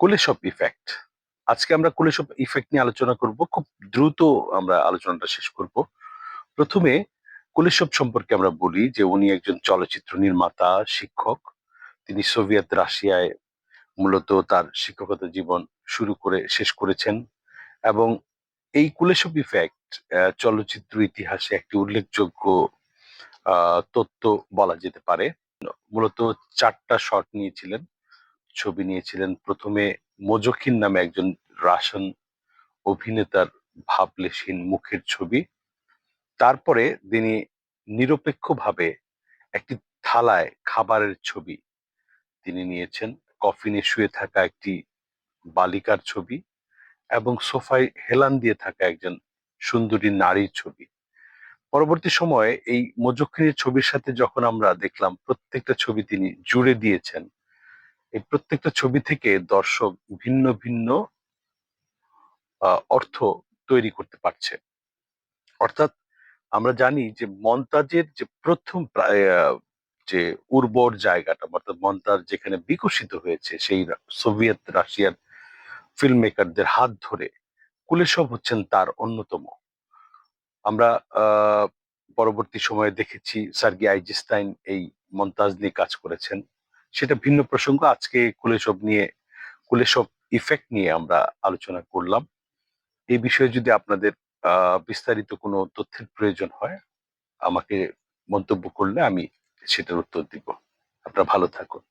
কুলেশপ effect আজকে আমরা কুলেশপ effect নিয়ে আলোচনা করব। খুব দ্রুত আমরা আলোচনাটা শেষ করব। প্রথমে কুলেশপ সম্পর্কে আমরা বলি যে, উনি একজন চলচ্চিত্র নির্মাতা, শিক্ষক। তিনি সোভিয়েত রাশিয়ায় মূলত তার শিক্ষকতা জীবন শুরু করে, শেষ করেছেন। এবং এই কুলেশপ ইফেক্ট চলচ্চিত্র ইতিহাসে একটি উল্লেখযোগ্য তথ্য বলা যেতে পারে। মূলত চারটা শট নিয়েছিলেন। ছবি নিয়েছিলেন। প্রথমে মোজকিন নামে একজন রাশন অভিনেতার ভাবলেশহীন মুখের ছবি। তারপরে তিনি নিরপেক্ষভাবে একটি থালায় খাবারের ছবি তিনি নিয়েছেন। কফিনে শুয়ে থাকা একটি বালিকার ছবি এবং সোফায় হেলান দিয়ে থাকা একজন সুন্দরী নারীর ছবি। পরবর্তী সময়ে এই মজক্ষিনীর ছবির সাথে যখন আমরা দেখলাম, প্রত্যেকটা ছবি তিনি জুড়ে দিয়েছেন। এই প্রত্যেকটা ছবি থেকে দর্শক ভিন্ন ভিন্ন অর্থ তৈরি করতে পারছে। অর্থাৎ আমরা জানি যে মন্তাজের যে প্রথম যে উর্বর জায়গাটা, অর্থাৎ মন্তাজ যেখানে বিকশিত হয়েছে সেই সোভিয়েত রাশিয়ার ফিল্ম মেকারদের হাত ধরে, কুলেশব হচ্ছেন তার অন্যতম। আমরা পরবর্তী সময়ে দেখেছি সার্গি আইজিস্টাইন এই মন্তাজ নিয়ে কাজ করেছেন। সেটা ভিন্ন প্রসঙ্গ। আজকে কুলেসব নিয়ে কুলেসব ইফেক্ট নিয়ে আমরা আলোচনা করলাম। এই বিষয়ে যদি আপনাদের বিস্তারিত কোনো তথ্যের প্রয়োজন হয়, আমাকে মন্তব্য করলে আমি সেটার উত্তর দিব। আপনারা ভালো থাকুন।